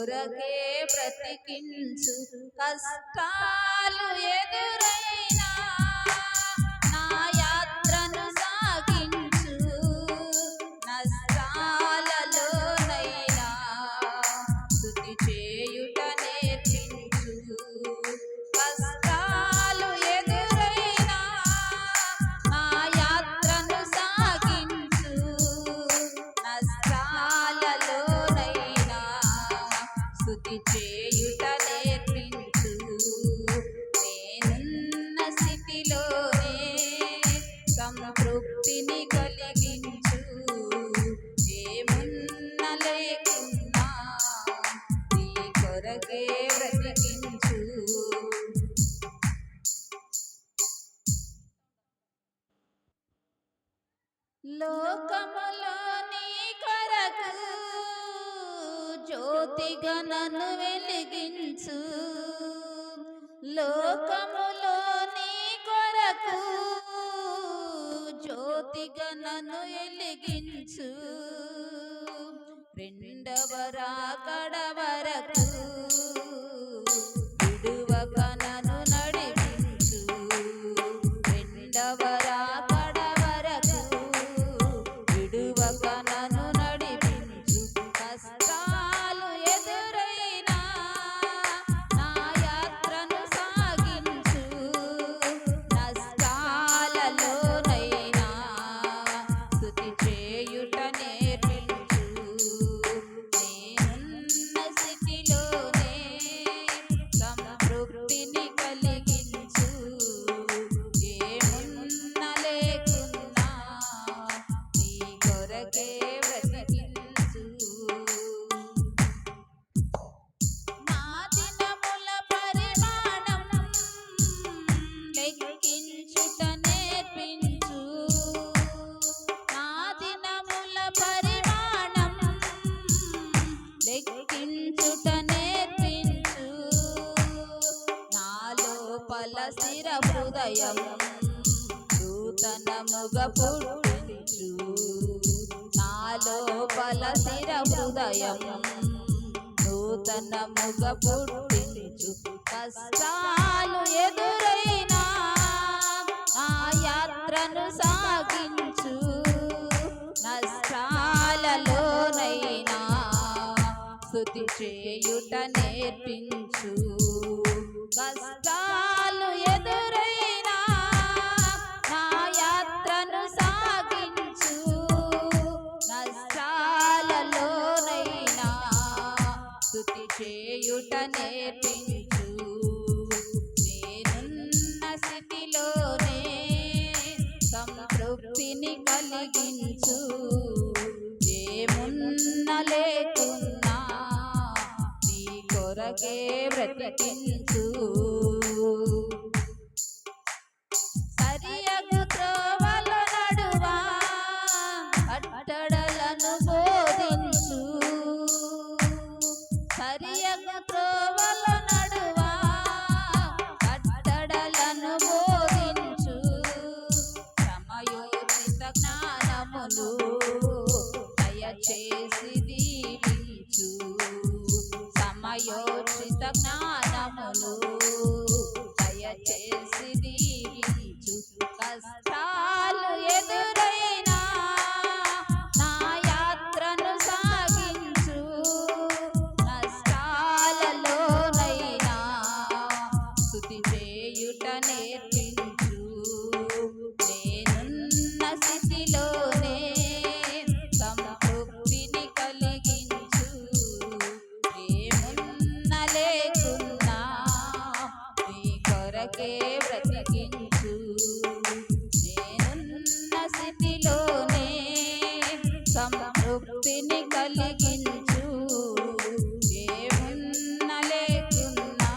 కొరకే బ్రతికించు. కష్టాలు ఎదురైనా సంతృప్తిని కలిగించు. ఏమున్న లేకున్నా నీ కొరకే బ్రతికించు. లోకములో నీ కొరకు జ్యోతిగా నన్ను వెలిగించు. లోకములో నీ కొరకు జ్యోతిగా నన్ను ఎలిగించు రెండవ రాకడ వరకు cheio. హృదయం నూతనముగ పుట్టించు. నాలో పల స్థిర హృదయం నూతనముగ పుట్టించు. కష్టాలు ఎదురైనా నా యాత్రను సాగించు. నష్టాలలోనైనా స్థుతి చేయుట నేర్పించు. కష్ట ఏమున్న లేకున్నా నీ కొరకే బ్రతికించు. సమయోచిత జ్ఞానమును దయచేసి దీవించు కష్టాలు ఎదురైనా నా యాత్రను సాగించు. నష్టాలలోనైనా స్థుతి సంతృప్తిని కలిగించు. ఏమున్న లేకున్నా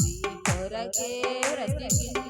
నీ కొరకే బ్రతికి